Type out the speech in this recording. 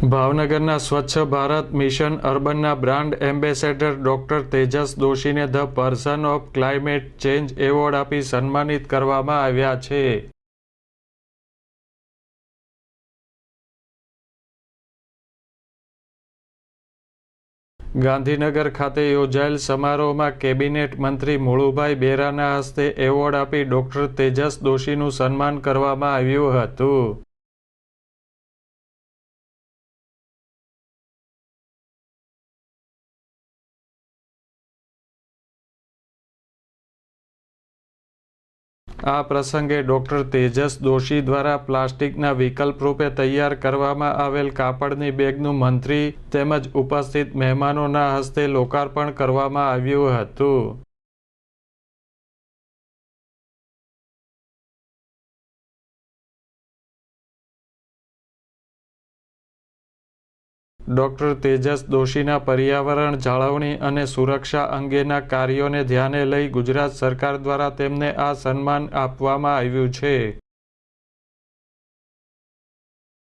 ભાવનગરના સ્વચ્છ ભારત મિશન અર્બનના brand ambassador doctor Tejas દોશીને the person of climate change award આપી સન્માનિત કરવામાં આવ્યા છે. ગાંધીનગર ખાતે યોજાયેલ સમારોહમાં કેબિનેટ મંત્રી મુળુભાઈ બેરાના હસ્તે એવોર્ડ આપી ડોક્ટર તેજસ દોશીનું સન્માન કરવામાં આવ્યું હતું. આ પ્રસંગે ડોક્ટર તેજસ દોશી દ્વારા પ્લાસ્ટિકના વિકલ્પ રૂપે તૈયાર કરવામાં આવેલ કાપડની બેગનું મંત્રી તેમજ ઉપસ્થિત મહેમાનોના હસ્તે લોકાર્પણ કરવામાં આવ્યું હતું. ડોક્ટર તેજસ દોશીના પર્યાવરણ જાળવણી અને સુરક્ષા અંગેના કાર્યોને ધ્યાને લઈ ગુજરાત સરકાર દ્વારા તેમને આ સન્માન આપવામાં આવ્યું છે.